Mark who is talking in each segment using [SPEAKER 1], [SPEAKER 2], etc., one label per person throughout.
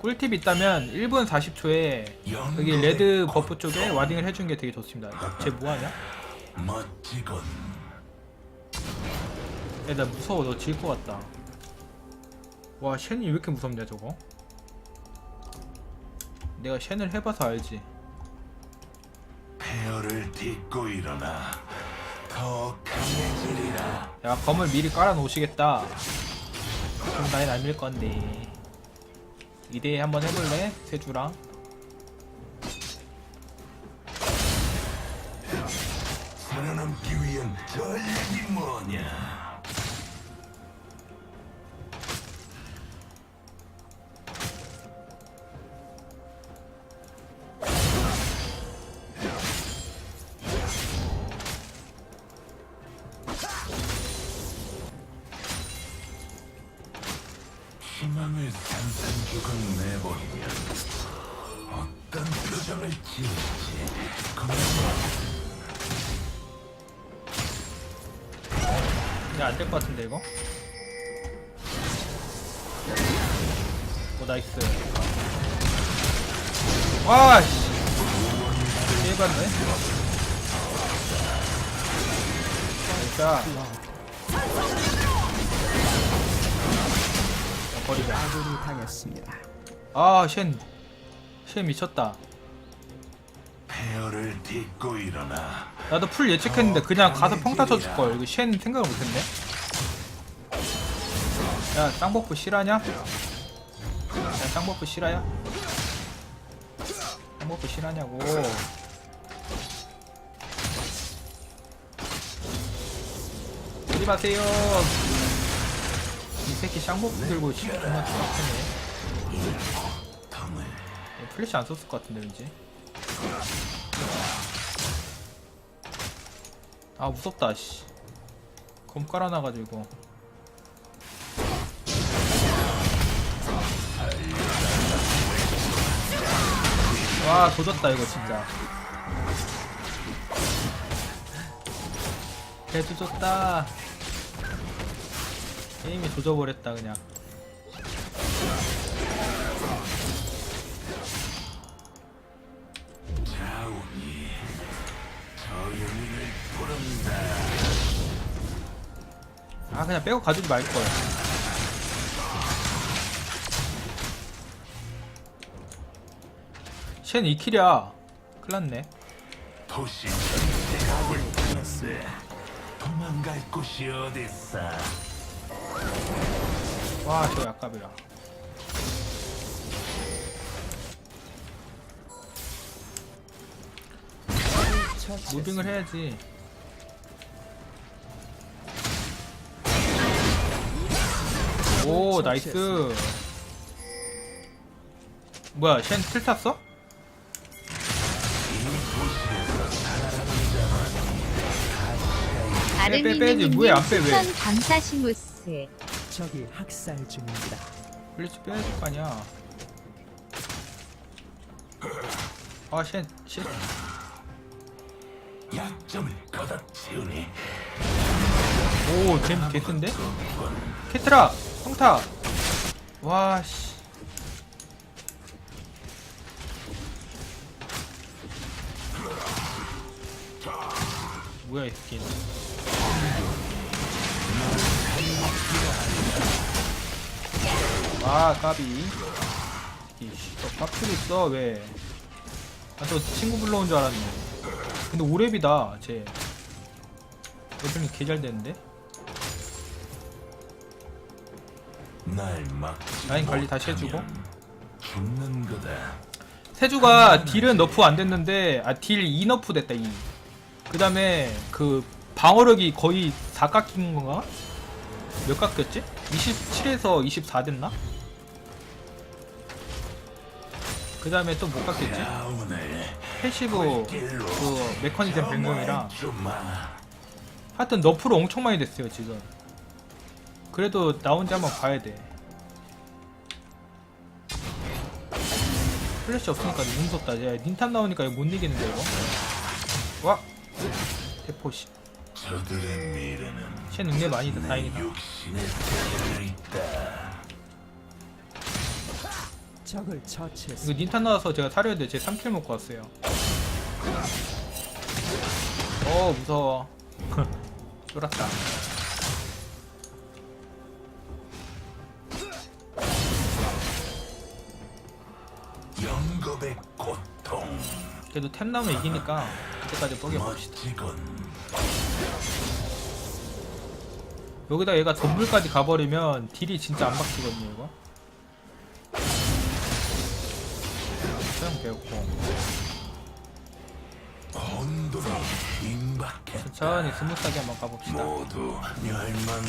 [SPEAKER 1] 꿀팁 있다면 1분 40초에 여기 레드 버프 쪽에 와딩을 해주는 게 되게 좋습니다. 쟤 뭐하냐?
[SPEAKER 2] 멋지군.
[SPEAKER 1] 야, 나 무서워. 너 질 것 같다. 와, 쉔이 왜 이렇게 무섭냐, 저거? 내가 쉔을 해봐서 알지.
[SPEAKER 2] 폐허를 딛고 일어나. 더 강해지리라.
[SPEAKER 1] 야, 검을 미리 깔아 놓으시겠다. 그럼 나인 안밀 건데. 2대2 한번 해볼래? 세주랑.
[SPEAKER 2] 살아남기 위한 전략이 뭐냐? 희망을 산산조각 내버리면 어떤 표정을 지을지.
[SPEAKER 1] 야, 안될 것 같은데, 이거? 오, 나이스. 와, 씨. 해봤네. 자. 버리자.
[SPEAKER 3] 아군이 당했습니다.
[SPEAKER 1] 아, 쉔. 쉔 미쳤다.
[SPEAKER 2] 폐허를 딛고 일어나.
[SPEAKER 1] 나도 풀 예측했는데 그냥 가서 평타 쳐줄 걸. 이거 쉔 생각을 못했네. 야, 쌍버프 실화냐? 야, 쌍버프 실화야? 쌍버프 실화냐고. 이리 마세요. 이 새끼 쌍버프 들고 씨, 존나 추악하네.
[SPEAKER 2] 덤을
[SPEAKER 1] 플래시 안 썼을 것 같은데 왠지. 아 무섭다 씨. 검 깔아놔가지고. 와 조졌다 이거 진짜. 개 조졌다. 게임이 조져버렸다 그냥.
[SPEAKER 2] 저 부른다.
[SPEAKER 1] 아 그냥 빼고 가주지 말걸 쟨 2킬이야 큰일났네
[SPEAKER 2] 도시 도망갈 곳이 어딨어?
[SPEAKER 1] 와 저 약갑이라 무빙을 해야지 오 나이스 뭐야 쟨틀 탔어? 빼, 빼, 빼지. 뭐야, 안 빼, 왜?
[SPEAKER 4] 추천 방사시무스
[SPEAKER 3] 적이 학살 중입니다.
[SPEAKER 1] 블리츠 빼야 될 거 아니야 아 쟨, 쟨
[SPEAKER 2] 약점을 걷어치우니
[SPEAKER 1] 오, 잼 개쓴데? 캐트라! 성타! 와, 씨. 뭐야, 이 스킨. 아, 까비. 이씨, 또 깍두기 있어, 왜. 아, 또 친구 불러온 줄 알았네. 근데 오랩이다, 쟤. 레벨이 개잘 되는데?
[SPEAKER 2] 날 막지
[SPEAKER 1] 라인 관리 다시 해주고.
[SPEAKER 2] 못하면 죽는 거다.
[SPEAKER 1] 세주가 딜은 너프 안 됐는데 아 딜 2 너프 됐다 2. 그 다음에 그 방어력이 거의 다 깎인 건가? 몇 깎였지? 27에서 24 됐나? 그 다음에 또 못 깎였지?
[SPEAKER 2] 야 오늘
[SPEAKER 1] 패시브 그 메커니즘 변경이랑. 하여튼 너프로 엄청 많이 됐어요 지금. 그래도 나온지 한번 봐야 돼. 플래시 없으니까 너무 무섭다. 야, 닌탑 나오니까 이거 못 이기는데 이거. 와, 대포시. 쟤 능력 많이 다 다행이다.
[SPEAKER 2] 있다.
[SPEAKER 3] 적을
[SPEAKER 1] 이거. 닌탄 나와서 제가 사려야 돼. 제 3킬 먹고 왔어요. 어 무서워. 쫄았다.
[SPEAKER 2] 고통
[SPEAKER 1] 그래도 템 나면 이기니까 그때까지.
[SPEAKER 2] 멋지군
[SPEAKER 1] 여기다 얘가 덤불까지 가버리면 딜이 진짜 안 박히거든요 이거. 소형 배웠고
[SPEAKER 2] 온도로
[SPEAKER 1] 천천히 스무스하게 한번 가봅시다.
[SPEAKER 2] 모두 멸망하리라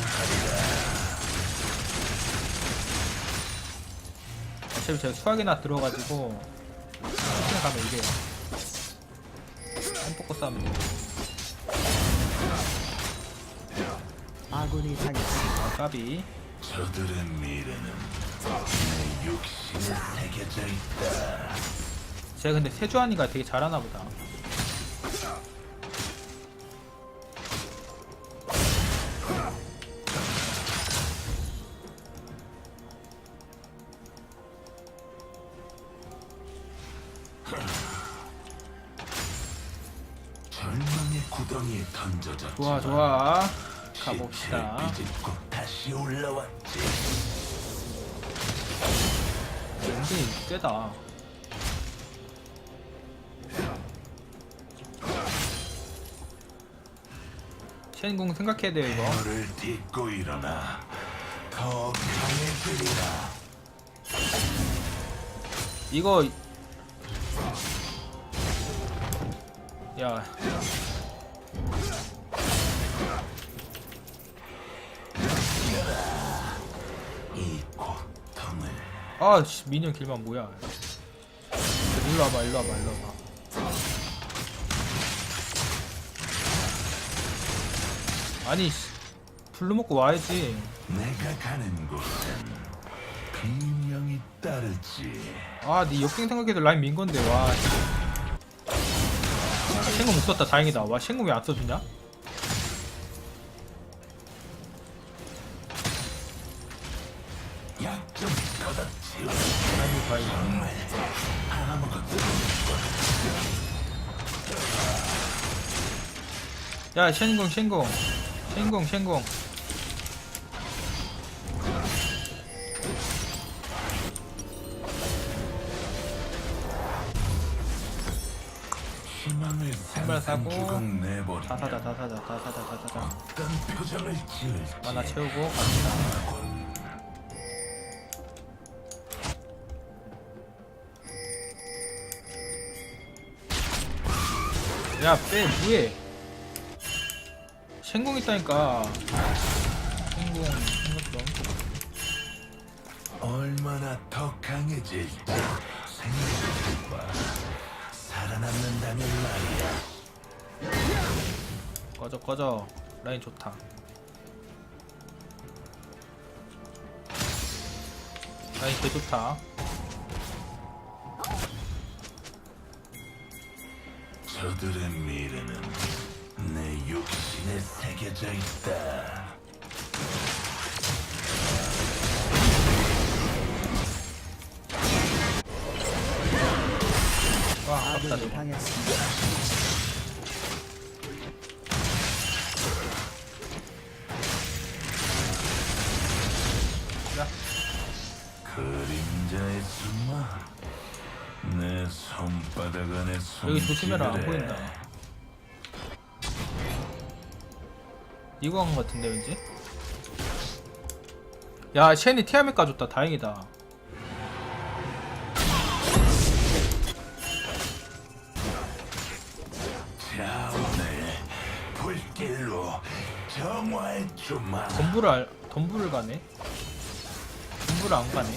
[SPEAKER 1] 어차피 제가 수학이나 들어가지고 천천히 가면 이게 템포커 싸면 돼.
[SPEAKER 3] 아군이 당했습니다.
[SPEAKER 1] 아, 까비.
[SPEAKER 2] 저들의 미래는 내 육신에 새겨져 있다
[SPEAKER 1] 제가 근데 세주환이가 되게 잘하나 보다.
[SPEAKER 2] 절망의 구덩이에 던져졌지만
[SPEAKER 1] 좋아 좋아. 가봅시다.
[SPEAKER 2] 다시 올라왔지
[SPEAKER 1] 연기 세다. 첸공 생각해야 돼요 이거.
[SPEAKER 2] 너를 딛고 일어나 더 강해지리라
[SPEAKER 1] 이거 야 아 씨 미니언 길만 뭐야. 일로 와봐 일로 와봐 일로 와봐. 아니 씨, 블루 먹고 와야지.
[SPEAKER 2] 내가 가는 곳엔 비명이 따르지.
[SPEAKER 1] 아니 역행 생각해도 라인 민 건데 와. 쉔공 못 썼다 다행이다. 와 쉔공 왜안 써주냐 야 쉔공 쉔공. 쉔공 쉔공. 신발 사고. 다. 사자 다 사자 다 사자 다 사자 만화 채우고 갑시다. 야빼 뭐해 쉔공 있다니까. 쉔공 생각좀
[SPEAKER 2] 얼마나 더 강해질지 생각해봐. 살아남는다면 말이야.
[SPEAKER 1] 꺼져 꺼져. 라인 좋다. 라인 개 좋다.
[SPEAKER 2] 저들의 미래는 내 육신에 새겨져 있다
[SPEAKER 1] 와 아깝다
[SPEAKER 3] 아군이
[SPEAKER 1] 저거
[SPEAKER 3] 당했습니다.
[SPEAKER 1] 야
[SPEAKER 2] 그림자의 숨마 내 손바닥 안에
[SPEAKER 1] 여기 조심해라 안. 보인다 이거 한거 같은데 왠지? 야 쉔이 티아멧 까줬다. 다행이다.
[SPEAKER 2] 자원을 불길로 정화해 주마.
[SPEAKER 1] 덤불을 알, 덤불을 가네? 덤불을 안 가네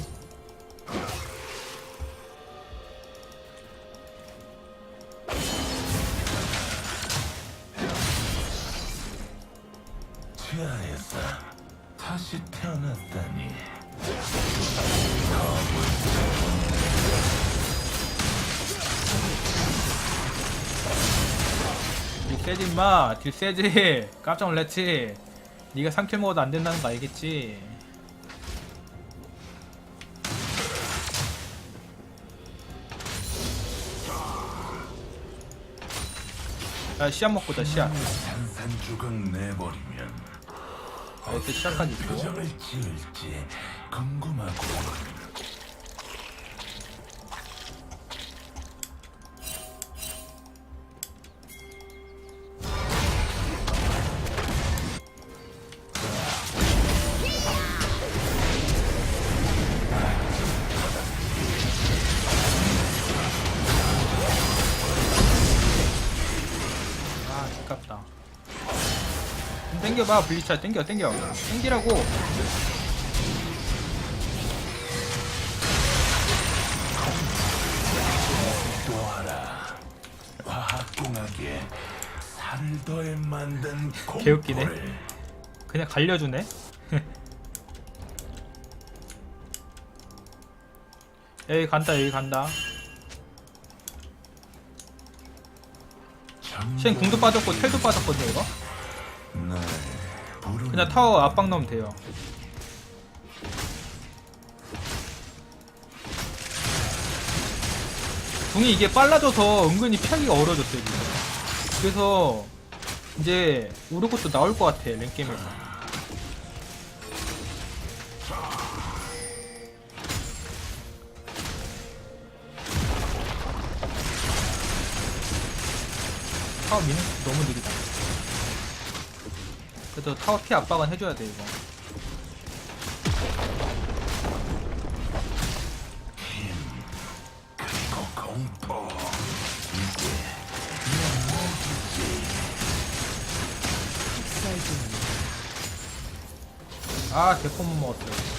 [SPEAKER 2] 다시 태어났다니.
[SPEAKER 1] 딜 세지 임마. 딜 세지. 깜짝 놀랐지. 네가 상태 먹어도 안 된다는 거 알겠지. 야, 씨앗 먹고자 씨앗.
[SPEAKER 2] 산산주각 내버리면
[SPEAKER 1] 이렇게 시작하지. 있고
[SPEAKER 2] 지을지 궁금하고
[SPEAKER 1] 좀 땡겨봐 블리차 땡겨 땡겨. 땡기라고.
[SPEAKER 2] 또하라 과학공학에 살을 더해 만든
[SPEAKER 1] 개웃기네.
[SPEAKER 2] 공포를
[SPEAKER 1] 그냥 갈려주네? 여기 간다 여기 간다. 쉔 궁도 빠졌고 텔도 빠졌거든요 이거 그냥 타워 압박 넣으면 돼요. 궁이 이게 빨라져서 은근히 피하기가 어려워졌어요 지금. 그래서 이제 오르고도 나올 것 같아 랭게임에서. 타워 미는 게 너무 느리다 그래도 타워 피 압박은 해줘야 돼 이거. 아 개콤 못 먹었어요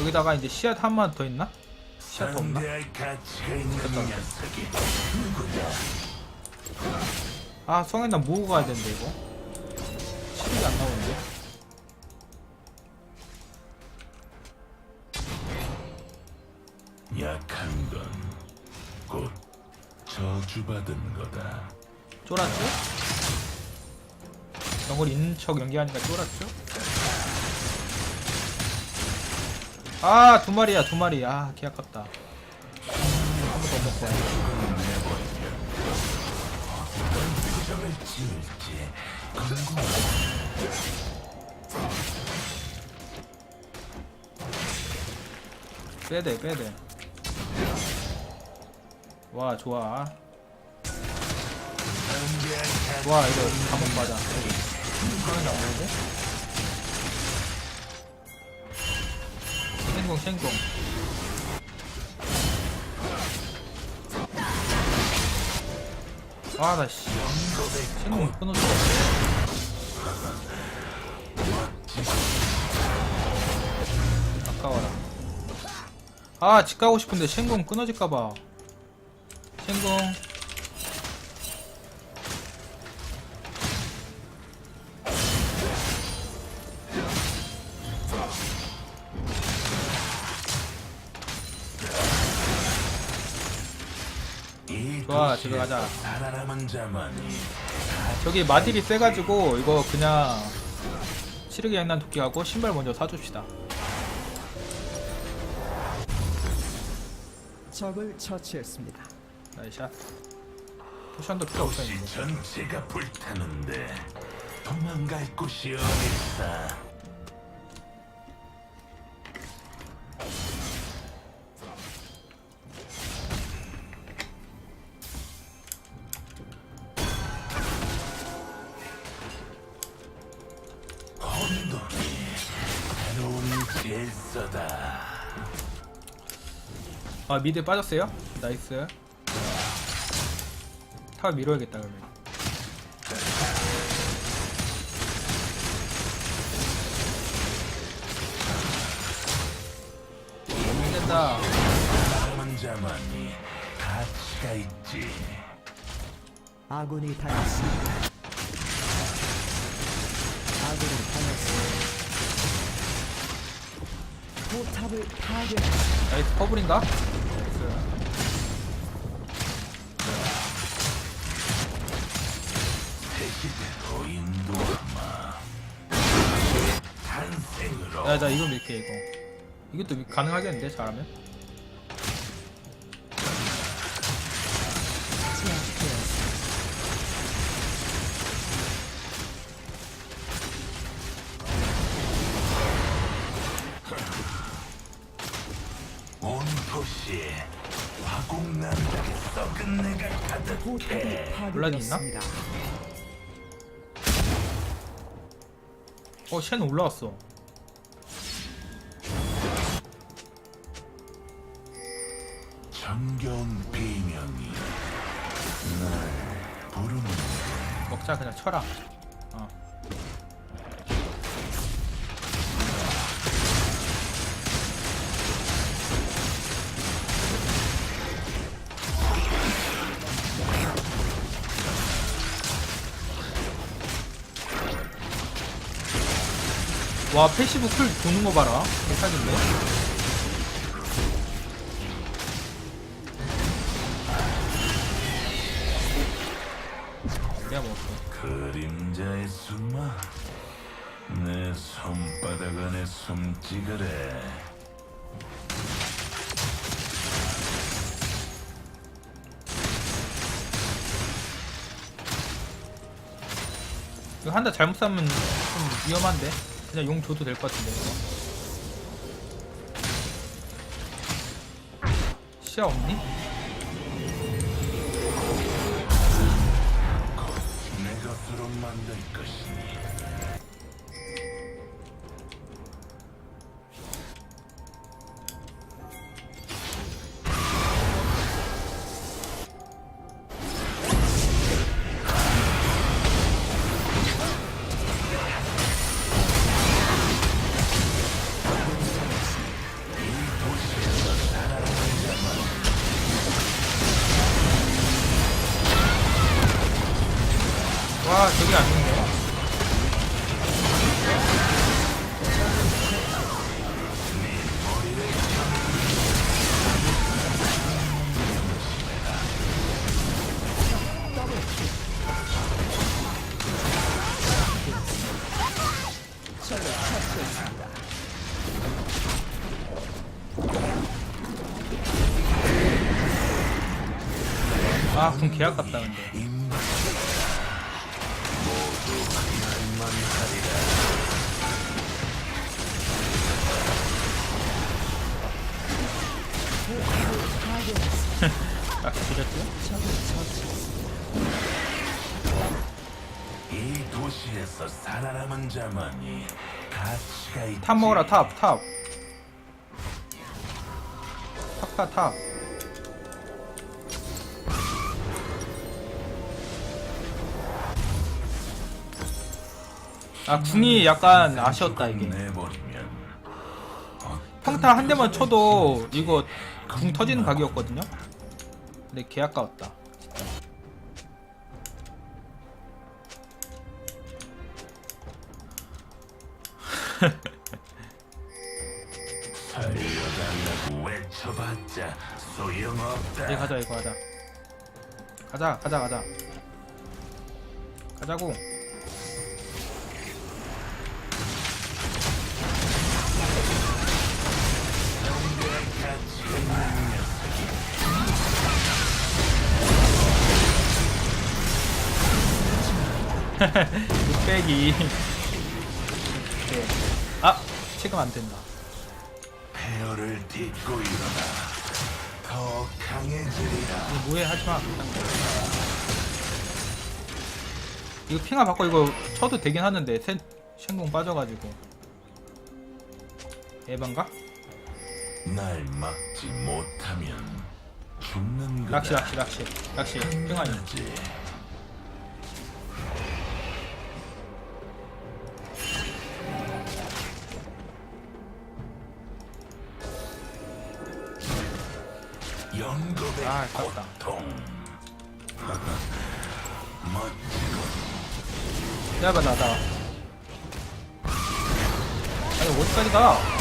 [SPEAKER 1] 여기다가 이제 씨앗 한 번 더 있나? 씨앗 더 없나?
[SPEAKER 2] 상대
[SPEAKER 1] 아 성현나 모으고 가야 되는데 이거. 실력이 안 나오는데?
[SPEAKER 2] 약한 건 곧 저주받은 거다.
[SPEAKER 1] 쫄았죠? 영을 있는 척 연기하니까 쫄았죠? 아 두 마리야 두 마리. 아 개 아깝다. 한 번 더 먹고 와야
[SPEAKER 2] 궁금하다
[SPEAKER 1] 빼대 빼대. 와 좋아. 와 이거 감옥 맞아. 성현이 안 보이는데? 생공 생공 아나씨. 생공 끊어줘 아까워라. 아 집 가고 싶은데 생공 끊어질까봐.
[SPEAKER 2] 이
[SPEAKER 1] 좋아, 집에 가자.
[SPEAKER 2] 살아남은 자만이.
[SPEAKER 1] 저기 마딜이 세가지고 이거 그냥 치르기 양난 도끼하고 신발 먼저 사줍시다.
[SPEAKER 3] 적을 처치했습니다.
[SPEAKER 1] 나이샷 포션도 필요 없어
[SPEAKER 2] 도시 전체가 불타는데 도망갈 곳이 어딨어
[SPEAKER 1] 아 미드 빠졌어요? 나이스 탑 밀어야겠다 그러면 된다
[SPEAKER 2] 남은 자만이 가치가 있지
[SPEAKER 3] 아군이 당했습니다. 아군이 당했습니다. 포탑을 파괴했습니다.
[SPEAKER 1] 나이스
[SPEAKER 2] 탄생으로
[SPEAKER 1] 야나 이거 밀게 이거. 이것도 가능하겠는데 잘하면
[SPEAKER 2] 도시에 화공난장의 썩은 내가 가득해
[SPEAKER 1] 논란이 있나? 어, 쉔 올라왔어.
[SPEAKER 2] 정겨운 비명이 날 부르는
[SPEAKER 1] 먹자, 그냥 쳐라. 와, 패시브 쿨 도는 거 봐라. 개사진데? 내가 먹었어.
[SPEAKER 2] 그림자의 숨아 내 손바닥 안에 숨지그래
[SPEAKER 1] 이거 한대 잘못 쐈면 좀 위험한데? 그냥 용 줘도 될 것 같은데. 시야 없니?
[SPEAKER 2] 내 것으로 만들 것이니
[SPEAKER 1] 아, 좀 계약 같다, 근데. 딱
[SPEAKER 3] 처치했습니다.
[SPEAKER 2] 이 도시에서 살아남은 자만이 가치가 있지
[SPEAKER 1] 탑 먹어라, 탑, 탑. 탑, 탑, 탑. 아, 궁이 약간 아쉬웠다, 이게.
[SPEAKER 2] 내버리면
[SPEAKER 1] 평타 한 대만 쳐도 이거 궁 터지는 각이었거든요? 근데 개 아까웠다. 이거 가자, 이거 가자. 가자, 가자, 가자. 가자고. 뚝배기. 네. 아, 지금 안 된다.
[SPEAKER 2] 폐허를 딛고 일어나 더 강해지리라
[SPEAKER 1] 이거 뭐해 하지 마. 이거 핑하 바꿔 이거 쳐도 되긴 하는데 센 신공 빠져가지고 에반가?
[SPEAKER 2] 날 막지 못하면 죽는 거다
[SPEAKER 1] 낚시 낚시 낚시 낚시 핑하니 아, 아깝다. 야봐 나다 아니 어디까지 가?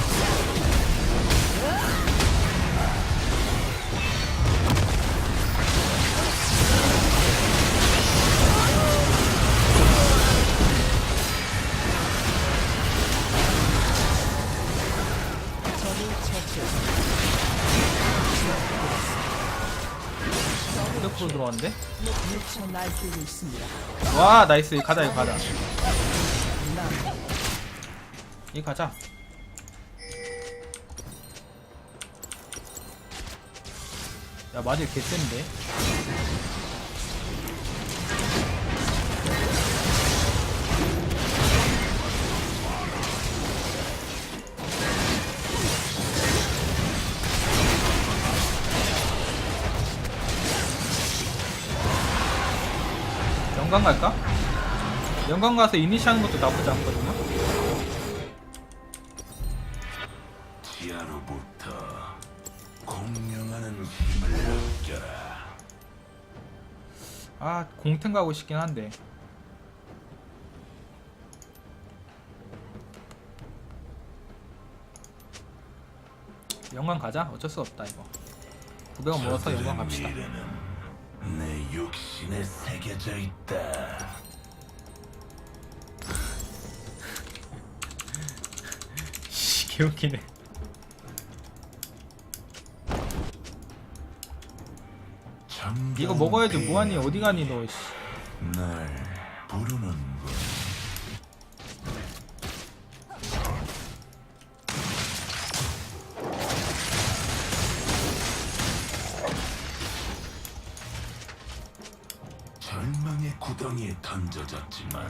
[SPEAKER 1] 세코로 네. 들어왔는데?
[SPEAKER 3] 네.
[SPEAKER 1] 와 나이스. 가자 이거 가자. 이 가자. 야 맞을 개쎈데? 영광 갈까? 영광 가서 이니시 하는 것도 나쁘지 않거든요?
[SPEAKER 2] 지하로부터 공명하는 힘을 느껴라.
[SPEAKER 1] 아 공템 가고 싶긴 한데. 영광 가자. 어쩔 수 없다 이거. 900원 모아서 영광 갑시다
[SPEAKER 2] 내 육신에 새겨져 있다.
[SPEAKER 1] 씨 개웃기네 이거 먹어야지 뭐하니 어디 가니 너 씨.
[SPEAKER 2] 날 부르는 구덩이에 던져졌지만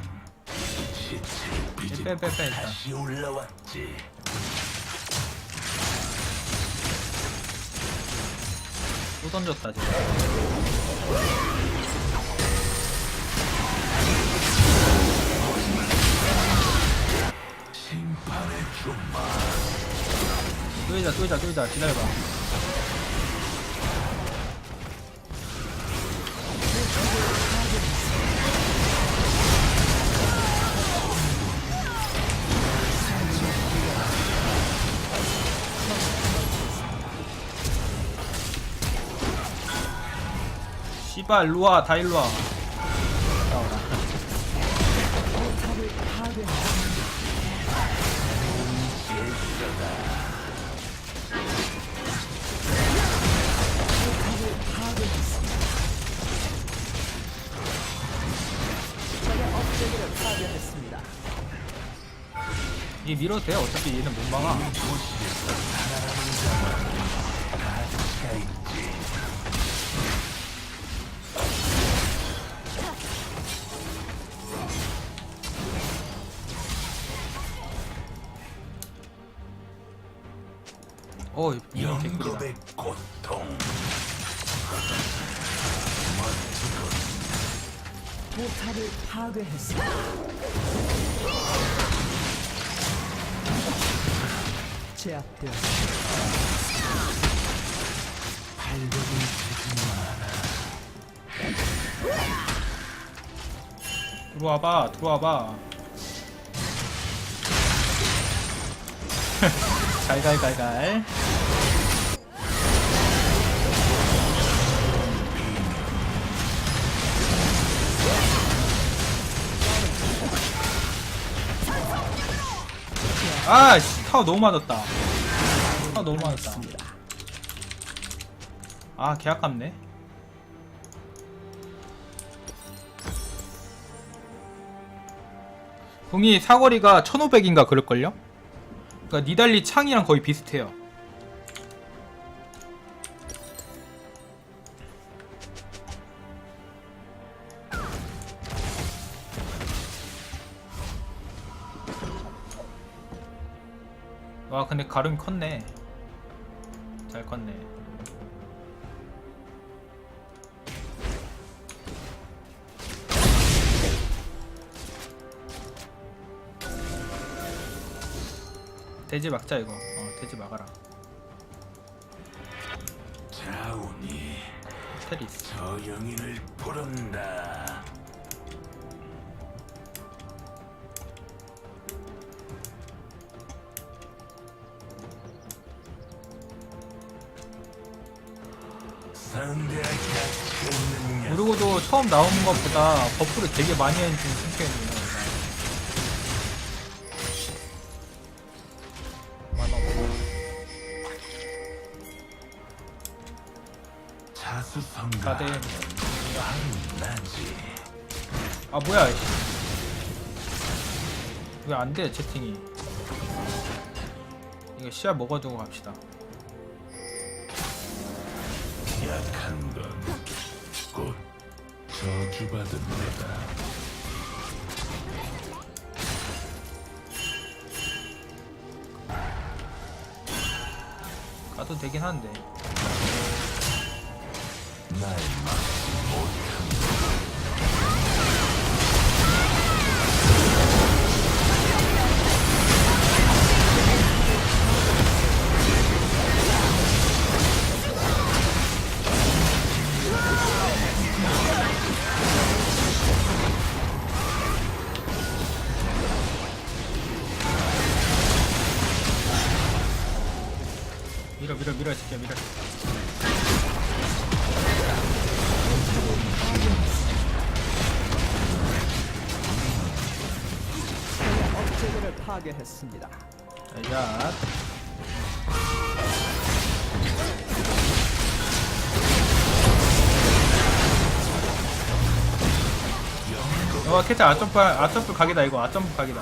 [SPEAKER 2] 시체의 빛이
[SPEAKER 1] 빼, 빼, 빼, 일단.
[SPEAKER 2] 다시 올라왔지.
[SPEAKER 1] 또 던졌다 지금
[SPEAKER 2] 심판의 준마.
[SPEAKER 1] 뚜이자 뚜이자 뚜이자 기다려봐 씨발 일로와 다 일로와. 이 밀어도 돼 어차피 얘는 못 막아 어 이거 개꿀이다
[SPEAKER 2] 영겁의 고통.
[SPEAKER 3] 포탑을 파괴했습니다. 제압되었습니다.
[SPEAKER 1] 들어와봐 들어와봐 갈갈갈갈. 아씨 타워 너무 맞았다. 타워 너무 맞았다. 아 개아깝네. 동이 사거리가 1500인가 그럴걸요? 그니까 니달리 창이랑 거의 비슷해요. 와 근데 가름이 컸네. 잘 컸네 돼지 막자 이거. 어 돼지 막아라.
[SPEAKER 2] 자운이
[SPEAKER 1] 테리스
[SPEAKER 2] 저 영인을 부른다.
[SPEAKER 1] 그리고도 처음 나오는 것보다 버프를 되게 많이 해준 챔피언이
[SPEAKER 2] 자수성가.
[SPEAKER 1] 다들
[SPEAKER 2] 나지.
[SPEAKER 1] 아 뭐야 왜 안 돼 채팅이? 이거 씨앗 먹어두고 갑시다.
[SPEAKER 2] 약한 건곧 저주받은 거다.
[SPEAKER 1] 가도 되긴
[SPEAKER 2] 맛
[SPEAKER 1] 밀어 밀어 밀어 새끼야 밀어
[SPEAKER 3] 파괴했습니다.
[SPEAKER 1] 자어 캐치 아점프 아점프 각이다 이거. 아점프 각이다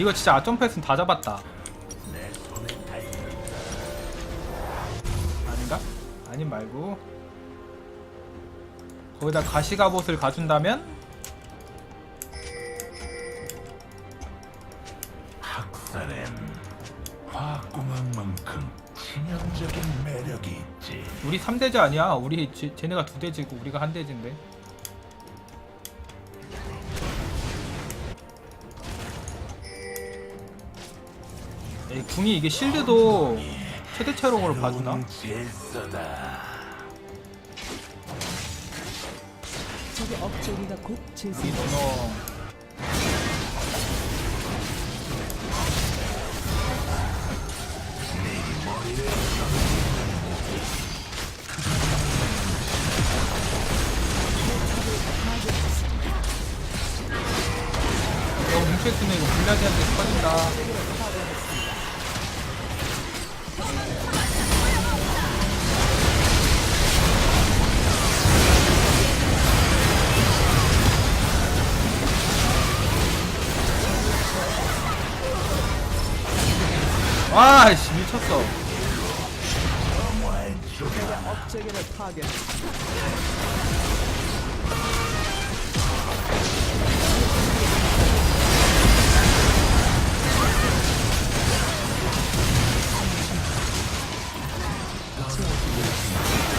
[SPEAKER 1] 이거 진짜 아점프 했으면 다 잡았다. 아닌가? 아님 말고. 거기다 가시갑옷을 가준다면?
[SPEAKER 2] 학살엔 화공학만큼 치명적인 매력이 있지.
[SPEAKER 1] 우리 3대지 아니야. 우리 쟤- 쟤네가 2대지고 우리가 한 대지인데 궁이 이게 실드도 최대 체력으로 봐주나?
[SPEAKER 3] 적의 업체계가
[SPEAKER 1] 곧이
[SPEAKER 3] 재생.
[SPEAKER 1] 너너 너 뭉쳐있으면 이거 블라디한테 터진다 와씨 미쳤어.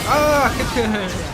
[SPEAKER 1] 아 캐틀